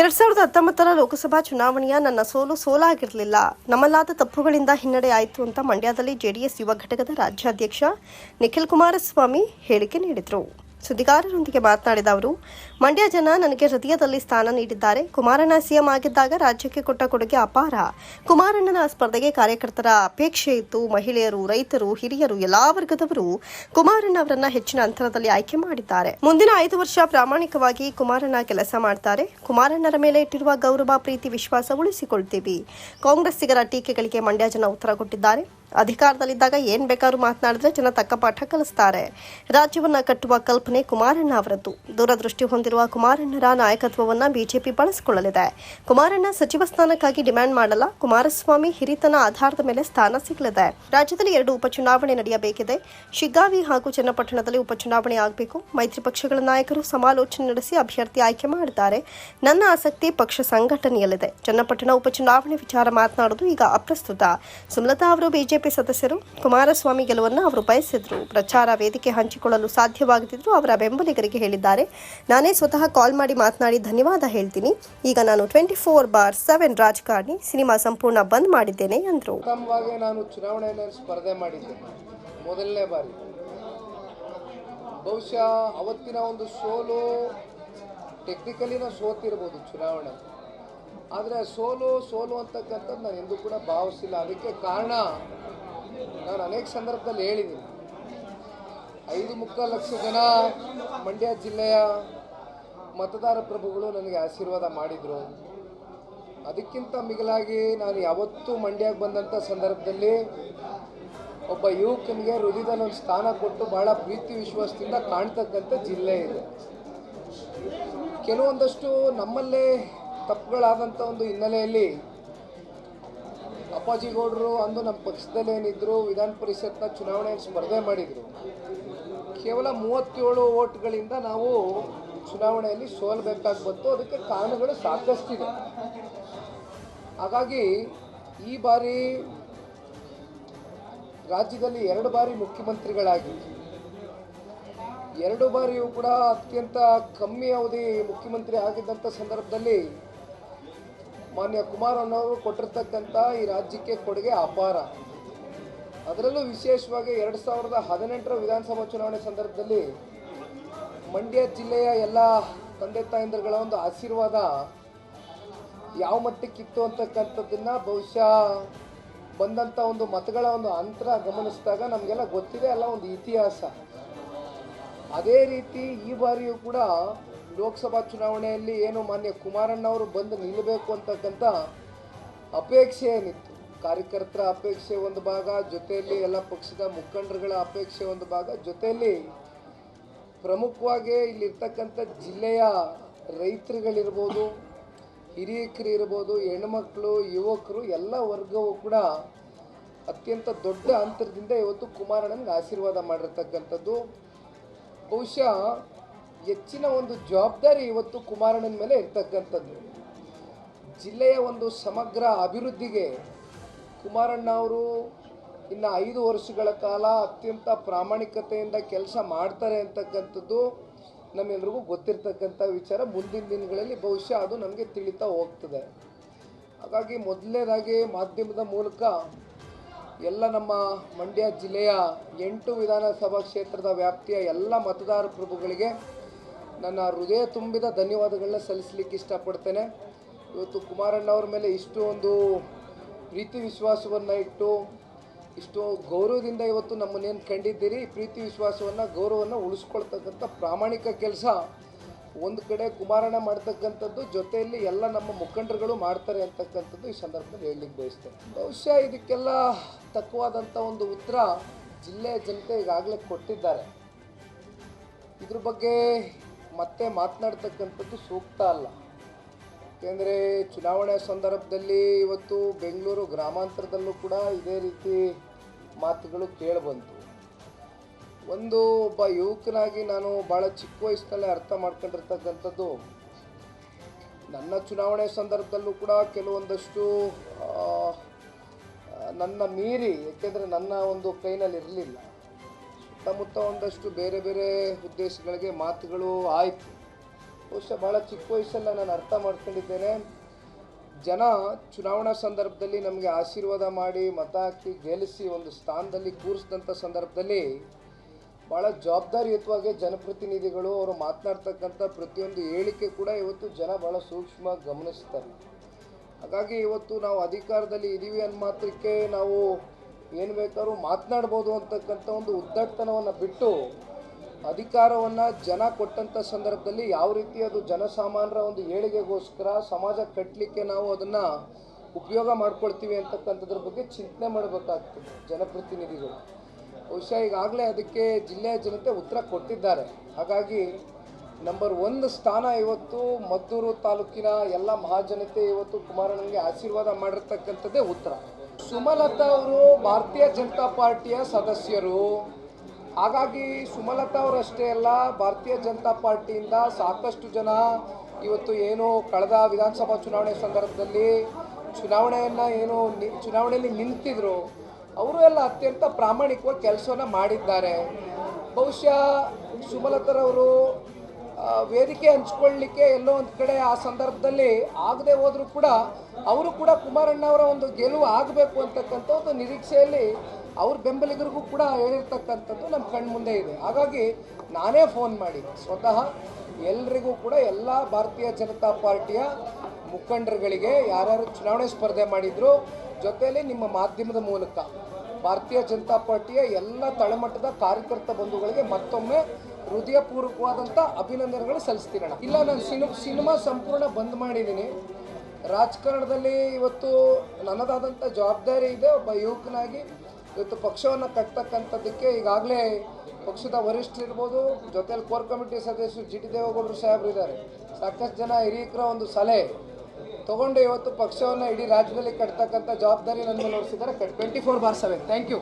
ಎರಡ್ ಸಾವಿರದ ಹತ್ತೊಂಬತ್ತರ ಲೋಕಸಭಾ ಚುನಾವಣೆಯ ನನ್ನ ಸೋಲು ಸೋಲಾಗಿರಲಿಲ್ಲ. ನಮ್ಮಲ್ಲಾದ ತಪ್ಪುಗಳಿಂದ ಹಿನ್ನಡೆ ಆಯಿತು ಅಂತ ಮಂಡ್ಯದಲ್ಲಿ ಜೆಡಿಎಸ್ ಯುವ ಘಟಕದ ರಾಜ್ಯಾಧ್ಯಕ್ಷ ನಿಖಿಲ್ ಕುಮಾರಸ್ವಾಮಿ ಹೇಳಿಕೆ ನೀಡಿದರು. ಸುದ್ದಿಗಾರರೊಂದಿಗೆ ಮಾತನಾಡಿದ ಅವರು, ಮಂಡ್ಯ ಜನ ನನಗೆ ಹೃದಯದಲ್ಲಿ ಸ್ಥಾನ ನೀಡಿದ್ದಾರೆ. ಕುಮಾರಣ್ಣ ಸಿಎಂ ಆಗಿದ್ದಾಗ ರಾಜ್ಯಕ್ಕೆ ಕೊಟ್ಟ ಕೊಡುಗೆ ಅಪಾರ. ಕುಮಾರಣ್ಣನ ಸ್ಪರ್ಧೆಗೆ ಕಾರ್ಯಕರ್ತರ ಅಪೇಕ್ಷೆ ಇತ್ತು ಮಹಿಳೆಯರು, ರೈತರು, ಹಿರಿಯರು ಎಲ್ಲಾ ವರ್ಗದವರು ಕುಮಾರಣ್ಣ ಅವರನ್ನ ಹೆಚ್ಚಿನ ಅಂತರದಲ್ಲಿ ಆಯ್ಕೆ ಮಾಡಿದ್ದಾರೆ. ಮುಂದಿನ ಐದು ವರ್ಷ ಪ್ರಾಮಾಣಿಕವಾಗಿ ಕುಮಾರಣ್ಣ ಕೆಲಸ ಮಾಡ್ತಾರೆ. ಕುಮಾರಣ್ಣರ ಮೇಲೆ ಇಟ್ಟಿರುವ ಗೌರವ, ಪ್ರೀತಿ, ವಿಶ್ವಾಸ ಉಳಿಸಿಕೊಳ್ತೀವಿ. ಕಾಂಗ್ರೆಸ್ಸಿಗರ ಟೀಕೆಗಳಿಗೆ ಮಂಡ್ಯ ಜನ ಉತ್ತರ ಕೊಟ್ಟಿದ್ದಾರೆ. ಅಧಿಕಾರದಲ್ಲಿದ್ದಾಗ ಏನ್ ಬೇಕಾದ್ರೂ ಮಾತನಾಡಿದ್ರೆ ಜನ ತಕ್ಕ ಪಾಠ ಕಲಿಸ್ತಾರೆ. ರಾಜ್ಯವನ್ನ ಕಟ್ಟುವ ಕಲ್ಪನೆ ಕುಮಾರಣ್ಣ ಅವರದ್ದು. ದೂರದೃಷ್ಟಿ ಹೊಂದಿರುವ ಕುಮಾರಣ್ಣರ ನಾಯಕತ್ವವನ್ನ ಬಿಜೆಪಿ ಬಳಸಿಕೊಳ್ಳಲಿದೆ. ಕುಮಾರಣ್ಣ ಸಚಿವ ಸ್ಥಾನಕ್ಕಾಗಿ ಡಿಮ್ಯಾಂಡ್ ಮಾಡಲ್ಲ, ಕುಮಾರಸ್ವಾಮಿ ಹಿರಿತನ ಆಧಾರದ ಮೇಲೆ ಸ್ಥಾನ ಸಿಗಲಿದೆ. ರಾಜ್ಯದಲ್ಲಿ ಎರಡು ಉಪಚುನಾವಣೆ ನಡೆಯಬೇಕಿದೆ. ಶಿಗ್ಗಾವಿ ಹಾಗೂ ಚನ್ನಪಟ್ಟಣದಲ್ಲಿ ಉಪಚುನಾವಣೆ ಆಗಬೇಕು. ಮೈತ್ರಿ ಪಕ್ಷಗಳ ನಾಯಕರು ಸಮಾಲೋಚನೆ ನಡೆಸಿ ಅಭ್ಯರ್ಥಿ ಆಯ್ಕೆ ಮಾಡಿದ್ದಾರೆ. ನನ್ನ ಆಸಕ್ತಿ ಪಕ್ಷ ಸಂಘಟನೆಯಲ್ಲಿದೆ. ಚನ್ನಪಟ್ಟಣ ಉಪಚುನಾವಣೆ ವಿಚಾರ ಮಾತನಾಡುವುದು ಈಗ ಅಪ್ರಸ್ತುತ. ಸುಮಲತಾ ಅವರು ಬಿಜೆಪಿ ಸದಸ್ಯರು ಕುಮಾರಸ್ವಾಮಿ ಗೆಲುವನ್ನು ಅವರು ಬಯಸಿದ್ರು. ಪ್ರಚಾರ ವೇದಿಕೆ ಹಂಚಿಕೊಳ್ಳಲು ಸಾಧ್ಯವಾಗದಿದ್ರು ಅವರ ಬೆಂಬಲಿಗರಿಗೆ ಹೇಳಿದ್ದಾರೆ. ನಾನೇ ಸ್ವತಃ ಕಾಲ್ ಮಾಡಿ ಮಾತನಾಡಿ ಧನ್ಯವಾದ ಹೇಳ್ತೀನಿ. ಈಗ ನಾನು ಟ್ವೆಂಟಿ ಫೋರ್ ಬಾರ್ ಸೆವೆನ್ ರಾಜಕಾರಣಿ, ಸಿನಿಮಾ ಸಂಪೂರ್ಣ ಬಂದ್ ಮಾಡಿದ್ದೇನೆ ಎಂದರು ನಾನು ಸ್ಪರ್ಧೆ ಮಾಡಿದ್ದೆ. ಮೊದಲನೇ ಬಾರಿ. ಬಹುಶಃ ಅವತ್ತಿನ ಒಂದು ಸೋಲು ಟೆಕ್ನಿಕಲಿನ ಸೋತಿರ್ಬೋದು ಚುನಾವಣೆ. ಆದರೆ ಸೋಲು ಸೋಲು ಅಂತಕ್ಕಂಥದ್ದು ನಾನು ಎಂದೂ ಕೂಡ ಭಾವಿಸಿಲ್ಲ. ಅದಕ್ಕೆ ಕಾರಣ ನಾನು ಅನೇಕ ಸಂದರ್ಭದಲ್ಲಿ ಹೇಳಿದ್ದೀನಿ. ಐದು ಮುಕ್ಕಾಲು ಲಕ್ಷ ಜನ ಮಂಡ್ಯ ಜಿಲ್ಲೆಯ ಮತದಾರ ಪ್ರಭುಗಳು ನನಗೆ ಆಶೀರ್ವಾದ ಮಾಡಿದರು. ಅದಕ್ಕಿಂತ ಮಿಗಿಲಾಗಿ ನಾನು ಯಾವತ್ತೂ ಮಂಡ್ಯಕ್ಕೆ ಬಂದಂಥ ಸಂದರ್ಭದಲ್ಲಿ ಒಬ್ಬ ಯುವಕನಿಗೆ ಹೃದಯದಲ್ಲಿ ಒಂದು ಸ್ಥಾನ ಕೊಟ್ಟು ಬಹಳ ಪ್ರೀತಿ, ವಿಶ್ವಾಸದಿಂದ ಕಾಣ್ತಕ್ಕಂಥ ಜಿಲ್ಲೆ ಇದೆ. ಕೆಲವೊಂದಷ್ಟು ನಮ್ಮಲ್ಲೇ ತಪ್ಪುಗಳಾದಂಥ ಒಂದು ಹಿನ್ನೆಲೆಯಲ್ಲಿ ಅಪ್ಪಾಜಿ ಗೌಡರು ಅಂದು ನಮ್ಮ ಪಕ್ಷದಲ್ಲಿ ಏನಿದ್ರು ವಿಧಾನ ಪರಿಷತ್ನ ಚುನಾವಣೆಯನ್ನು ಸ್ಪರ್ಧೆ ಮಾಡಿದರು. ಕೇವಲ ಮೂವತ್ತೇಳು ಓಟ್ಗಳಿಂದ ನಾವು ಚುನಾವಣೆಯಲ್ಲಿ ಸೋಲ್ಬೇಕಾಗಿ ಬಂತು ಅದಕ್ಕೆ ಕಾರಣಗಳು ಸಾಕಷ್ಟಿದೆ. ಹಾಗಾಗಿ ಈ ಬಾರಿ ರಾಜ್ಯದಲ್ಲಿ ಎರಡು ಬಾರಿ ಮುಖ್ಯಮಂತ್ರಿಗಳಾಗಿ, ಎರಡು ಬಾರಿಯೂ ಕೂಡ ಅತ್ಯಂತ ಕಮ್ಮಿ ಅವಧಿ ಮುಖ್ಯಮಂತ್ರಿ ಆಗಿದ್ದಂಥ ಸಂದರ್ಭದಲ್ಲಿ ಮಾನ್ಯ ಕುಮಾರಣ್ಣವರು ಕೊಟ್ಟಿರ್ತಕ್ಕಂಥ ಈ ರಾಜ್ಯಕ್ಕೆ ಕೊಡುಗೆ ಅಪಾರ. ಅದರಲ್ಲೂ ವಿಶೇಷವಾಗಿ ಎರಡು ಸಾವಿರದ ಹದಿನೆಂಟರ ವಿಧಾನಸಭಾ ಚುನಾವಣೆ ಸಂದರ್ಭದಲ್ಲಿ ಮಂಡ್ಯ ಜಿಲ್ಲೆಯ ಎಲ್ಲ ತಂದೆ ತಾಯಂದಿರುಗಳ ಒಂದು ಆಶೀರ್ವಾದ ಯಾವ ಮಟ್ಟಕ್ಕಿತ್ತು ಅಂತಕ್ಕಂಥದ್ದನ್ನ ಬಹುಶಃ ಬಂದಂಥ ಒಂದು ಮತಗಳ ಒಂದು ಅಂತರ ಗಮನಿಸಿದಾಗ ನಮಗೆಲ್ಲ ಗೊತ್ತಿದೆ ಅಲ್ಲ ಒಂದು ಇತಿಹಾಸ. ಅದೇ ರೀತಿ ಈ ಬಾರಿಯೂ ಕೂಡ ಲೋಕಸಭಾ ಚುನಾವಣೆಯಲ್ಲಿ ಏನು ಮಾನ್ಯ ಕುಮಾರಣ್ಣವರು ಬಂದು ನಿಲ್ಲಬೇಕು ಅಂತಕ್ಕಂಥ ಅಪೇಕ್ಷೆ ಏನಿತ್ತು? ಕಾರ್ಯಕರ್ತರ ಅಪೇಕ್ಷೆ ಒಂದು ಭಾಗ, ಜೊತೆಯಲ್ಲಿ ಎಲ್ಲ ಪಕ್ಷದ ಮುಖಂಡರುಗಳ ಅಪೇಕ್ಷೆ ಒಂದು ಭಾಗ. ಜೊತೆಯಲ್ಲಿ ಪ್ರಮುಖವಾಗಿ ಇಲ್ಲಿರ್ತಕ್ಕಂಥ ಜಿಲ್ಲೆಯ ರೈತರುಗಳಿರ್ಬೋದು ಹಿರಿಯಕರು ಇರ್ಬೋದು, ಹೆಣ್ಮಕ್ಳು, ಯುವಕರು, ಎಲ್ಲ ವರ್ಗವೂ ಕೂಡ ಅತ್ಯಂತ ದೊಡ್ಡ ಅಂತರದಿಂದ ಇವತ್ತು ಕುಮಾರಣ್ಣನಿಗೆ ಆಶೀರ್ವಾದ ಮಾಡಿರ್ತಕ್ಕಂಥದ್ದು. ಬಹುಶಃ ಹೆಚ್ಚಿನ ಒಂದು ಜವಾಬ್ದಾರಿ ಇವತ್ತು ಕುಮಾರಣ್ಣನ ಮೇಲೆ ಇರ್ತಕ್ಕಂಥದ್ದು. ಜಿಲ್ಲೆಯ ಒಂದು ಸಮಗ್ರ ಅಭಿವೃದ್ಧಿಗೆ ಕುಮಾರಣ್ಣ ಅವರು ಇನ್ನು ಐದು ವರ್ಷಗಳ ಕಾಲ ಅತ್ಯಂತ ಪ್ರಾಮಾಣಿಕತೆಯಿಂದ ಕೆಲಸ ಮಾಡ್ತಾರೆ ಅಂತಕ್ಕಂಥದ್ದು ನಮ್ಮೆಲ್ರಿಗೂ ಗೊತ್ತಿರ್ತಕ್ಕಂಥ ವಿಚಾರ. ಮುಂದಿನ ದಿನಗಳಲ್ಲಿ ಬಹುಶಃ ಅದು ನಮಗೆ ತಿಳಿತಾ ಹೋಗ್ತದೆ. ಹಾಗಾಗಿ ಮೊದಲನೇದಾಗಿ ಮಾಧ್ಯಮದ ಮೂಲಕ ಎಲ್ಲ ನಮ್ಮ ಮಂಡ್ಯ ಜಿಲ್ಲೆಯ ಎಂಟು ವಿಧಾನಸಭಾ ಕ್ಷೇತ್ರದ ವ್ಯಾಪ್ತಿಯ ಎಲ್ಲ ಮತದಾರ ಪ್ರಭುಗಳಿಗೆ ನನ್ನ ಹೃದಯ ತುಂಬಿದ ಧನ್ಯವಾದಗಳನ್ನ ಸಲ್ಲಿಸಲಿಕ್ಕೆ ಇಷ್ಟಪಡ್ತೇನೆ. ಇವತ್ತು ಕುಮಾರಣ್ಣವ್ರ ಮೇಲೆ ಇಷ್ಟು ಒಂದು ಪ್ರೀತಿ ವಿಶ್ವಾಸವನ್ನು ಇಟ್ಟು, ಇಷ್ಟು ಗೌರವದಿಂದ ಇವತ್ತು ನಮ್ಮನ್ನೇನು ಕಂಡಿದ್ದೀರಿ? ಪ್ರೀತಿ ವಿಶ್ವಾಸವನ್ನು, ಗೌರವವನ್ನು ಉಳಿಸ್ಕೊಳ್ತಕ್ಕಂಥ ಪ್ರಾಮಾಣಿಕ ಕೆಲಸ ಒಂದು ಕಡೆ ಕುಮಾರಣ್ಣ ಮಾಡ್ತಕ್ಕಂಥದ್ದು, ಜೊತೆಯಲ್ಲಿ ಎಲ್ಲ ನಮ್ಮ ಮುಖಂಡರುಗಳು ಮಾಡ್ತಾರೆ ಅಂತಕ್ಕಂಥದ್ದು ಈ ಸಂದರ್ಭದಲ್ಲಿ ಹೇಳಲಿಕ್ಕೆ ಬಯಸ್ತೇನೆ. ಬಹುಶಃ ಇದಕ್ಕೆಲ್ಲ ತಕ್ಕವಾದಂಥ ಒಂದು ಉತ್ತರ ಜಿಲ್ಲೆಯ ಜನತೆ ಈಗಾಗಲೇ ಕೊಟ್ಟಿದ್ದಾರೆ. ಇದ್ರ ಬಗ್ಗೆ ಮತ್ತೆ ಮಾತನಾಡ್ತಕ್ಕಂಥದ್ದು ಸೂಕ್ತ ಅಲ್ಲ. ಏಕೆಂದರೆ ಚುನಾವಣೆ ಸಂದರ್ಭದಲ್ಲಿ ಇವತ್ತು ಬೆಂಗಳೂರು ಗ್ರಾಮಾಂತರದಲ್ಲೂ ಕೂಡ ಇದೇ ರೀತಿ ಮಾತುಗಳು ಕೇಳಿಬಂತು. ಒಂದು ಒಬ್ಬ ಯುವಕನಾಗಿ ನಾನು ಭಾಳ ಚಿಕ್ಕ ವಯಸ್ಸಿನಲ್ಲೇ ಅರ್ಥ ಮಾಡ್ಕೊಂಡಿರ್ತಕ್ಕಂಥದ್ದು, ನನ್ನ ಚುನಾವಣೆ ಸಂದರ್ಭದಲ್ಲೂ ಕೂಡ ಕೆಲವೊಂದಷ್ಟು ನನ್ನ ಮೀರಿ ಏಕೆಂದರೆ ನನ್ನ ಒಂದು ಕೈನಲ್ಲಿ ಇರಲಿಲ್ಲ ಸುತ್ತಮುತ್ತ ಒಂದಷ್ಟು ಬೇರೆ ಬೇರೆ ಉದ್ದೇಶಗಳಿಗೆ ಮಾತುಗಳು ಆಯಿತು. ಬಹುಶಃ ಭಾಳ ಚಿಕ್ಕ ವಯಸ್ಸಲ್ಲ ನಾನು ಅರ್ಥ ಮಾಡ್ಕೊಂಡಿದ್ದೇನೆ. ಜನ ಚುನಾವಣಾ ಸಂದರ್ಭದಲ್ಲಿ ನಮಗೆ ಆಶೀರ್ವಾದ ಮಾಡಿ ಮತ ಹಾಕಿ ಗೆಲ್ಲಿಸಿ ಒಂದು ಸ್ಥಾನದಲ್ಲಿ ಕೂರಿಸಿದಂಥ ಸಂದರ್ಭದಲ್ಲಿ ಭಾಳ ಜವಾಬ್ದಾರಿಯುತವಾಗಿ ಜನಪ್ರತಿನಿಧಿಗಳು ಅವರು ಮಾತನಾಡ್ತಕ್ಕಂಥ ಪ್ರತಿಯೊಂದು ಹೇಳಿಕೆ ಕೂಡ ಇವತ್ತು ಜನ ಭಾಳ ಸೂಕ್ಷ್ಮ ಗಮನಿಸ್ತಾರೆ. ಹಾಗಾಗಿ ಇವತ್ತು ನಾವು ಅಧಿಕಾರದಲ್ಲಿ ಇದ್ದೀವಿ ಅನ್ನ ಮಾತ್ರಕ್ಕೆ ನಾವು ಏನು ಬೇಕಾದ್ರೂ ಮಾತನಾಡ್ಬೋದು ಅಂತಕ್ಕಂಥ ಒಂದು ಉದ್ದಟತನವನ್ನು ಬಿಟ್ಟು ಅಧಿಕಾರವನ್ನು ಜನ ಕೊಟ್ಟಂಥ ಸಂದರ್ಭದಲ್ಲಿ ಯಾವ ರೀತಿ ಅದು ಜನಸಾಮಾನ್ಯರ ಒಂದು ಏಳಿಗೆಗೋಸ್ಕರ ಸಮಾಜ ಕಟ್ಟಲಿಕ್ಕೆ ನಾವು ಅದನ್ನು ಉಪಯೋಗ ಮಾಡ್ಕೊಳ್ತೀವಿ ಅಂತಕ್ಕಂಥದ್ರ ಬಗ್ಗೆ ಚಿಂತನೆ ಮಾಡಬೇಕಾಗ್ತದೆ ಜನಪ್ರತಿನಿಧಿಗಳು. ಬಹುಶಃ ಈಗಾಗಲೇ ಅದಕ್ಕೆ ಜಿಲ್ಲೆಯ ಜನತೆ ಉತ್ತರ ಕೊಟ್ಟಿದ್ದಾರೆ. ಹಾಗಾಗಿ ನಂಬರ್ ಒಂದು ಸ್ಥಾನ ಇವತ್ತು ಮದ್ದೂರು ತಾಲೂಕಿನ ಎಲ್ಲ ಮಹಾಜನತೆ ಇವತ್ತು ಕುಮಾರಣ್ಣನಿಗೆ ಆಶೀರ್ವಾದ ಮಾಡಿರ್ತಕ್ಕಂಥದ್ದೇ ಉತ್ತರ. ಸುಮಲತಾ ಅವರು ಭಾರತೀಯ ಜನತಾ ಪಾರ್ಟಿಯ ಸದಸ್ಯರು. ಹಾಗಾಗಿ ಸುಮಲತಾ ಅವರಷ್ಟೇ ಅಲ್ಲ, ಭಾರತೀಯ ಜನತಾ ಪಾರ್ಟಿಯಿಂದ ಸಾಕಷ್ಟು ಜನ ಇವತ್ತು ಏನು ಕಳೆದ ವಿಧಾನಸಭಾ ಚುನಾವಣೆ ಸಂದರ್ಭದಲ್ಲಿ ಚುನಾವಣೆಯನ್ನು ಏನು ನಿ, ಚುನಾವಣೆಯಲ್ಲಿ ನಿಂತಿದ್ರು. ಅವರು ಎಲ್ಲ ಅತ್ಯಂತ ಪ್ರಾಮಾಣಿಕವಾಗಿ ಕೆಲಸವನ್ನು ಮಾಡಿದ್ದಾರೆ. ಬಹುಶಃ ಸುಮಲತರವರು ವೇದಿಕೆ ಹಂಚ್ಕೊಳ್ಳಿಕ್ಕೆ ಎಲ್ಲೋ ಒಂದು ಕಡೆ ಆ ಸಂದರ್ಭದಲ್ಲಿ ಆಗದೆ ಹೋದರೂ ಕೂಡ ಅವರು ಕೂಡ ಕುಮಾರಣ್ಣವರ ಒಂದು ಗೆಲುವು ಆಗಬೇಕು ಅಂತಕ್ಕಂಥ ಒಂದು ನಿರೀಕ್ಷೆಯಲ್ಲಿ ಅವ್ರ ಬೆಂಬಲಿಗರಿಗೂ ಕೂಡ ಹೇಳಿರ್ತಕ್ಕಂಥದ್ದು ನಮ್ಮ ಕಣ್ಮುಂದೆ ಇದೆ. ಹಾಗಾಗಿ ನಾನೇ ಫೋನ್ ಮಾಡಿ ಸ್ವತಃ ಎಲ್ರಿಗೂ ಕೂಡ ಎಲ್ಲ ಭಾರತೀಯ ಜನತಾ ಪಾರ್ಟಿಯ ಮುಖಂಡರುಗಳಿಗೆ ಯಾರ್ಯಾರು ಚುನಾವಣೆ ಸ್ಪರ್ಧೆ ಮಾಡಿದ್ರು, ಜೊತೆಯಲ್ಲಿ ನಿಮ್ಮ ಮಾಧ್ಯಮದ ಮೂಲಕ ಭಾರತೀಯ ಜನತಾ ಪಾರ್ಟಿಯ ಎಲ್ಲ ತಳಮಟ್ಟದ ಕಾರ್ಯಕರ್ತ ಬಂಧುಗಳಿಗೆ ಮತ್ತೊಮ್ಮೆ ಹೃದಯಪೂರ್ವಕವಾದಂಥ ಅಭಿನಂದನೆಗಳು ಸಲ್ಲಿಸ್ತೀರಣ್ಣ ಇಲ್ಲ, ನಾನು ಸಿನಿ ಸಿನಿಮಾ ಸಂಪೂರ್ಣ ಬಂದ್ ಮಾಡಿದ್ದೀನಿ. ರಾಜಕಾರಣದಲ್ಲಿ ಇವತ್ತು ನನ್ನದಾದಂಥ ಜವಾಬ್ದಾರಿ ಇದೆ. ಒಬ್ಬ ಯುವಕನಾಗಿ ಇವತ್ತು ಪಕ್ಷವನ್ನು ಕಟ್ತಕ್ಕಂಥದ್ದಕ್ಕೆ ಈಗಾಗಲೇ ಪಕ್ಷದ ವರಿಷ್ಠರಿರ್ಬೋದು ಜೊತೆಯಲ್ಲಿ ಕೋರ್ ಕಮಿಟಿ ಸದಸ್ಯರು ಜಿ ಟಿ ದೇವೇಗೌಡರು ಸಾಹೇಬರು ಇದ್ದಾರೆ. ಸಾಕಷ್ಟು ಜನ ಹಿರಿಯಕರ ಒಂದು ಸಲಹೆ ತಗೊಂಡು ಇವತ್ತು ಪಕ್ಷವನ್ನು ಇಡೀ ರಾಜ್ಯದಲ್ಲಿ ಕಟ್ತಕ್ಕಂಥ ಜವಾಬ್ದಾರಿ ನನ್ನ ಮೇಲೆ ಹೊರಿಸಿದ್ದಾರೆ twenty four by seven thank you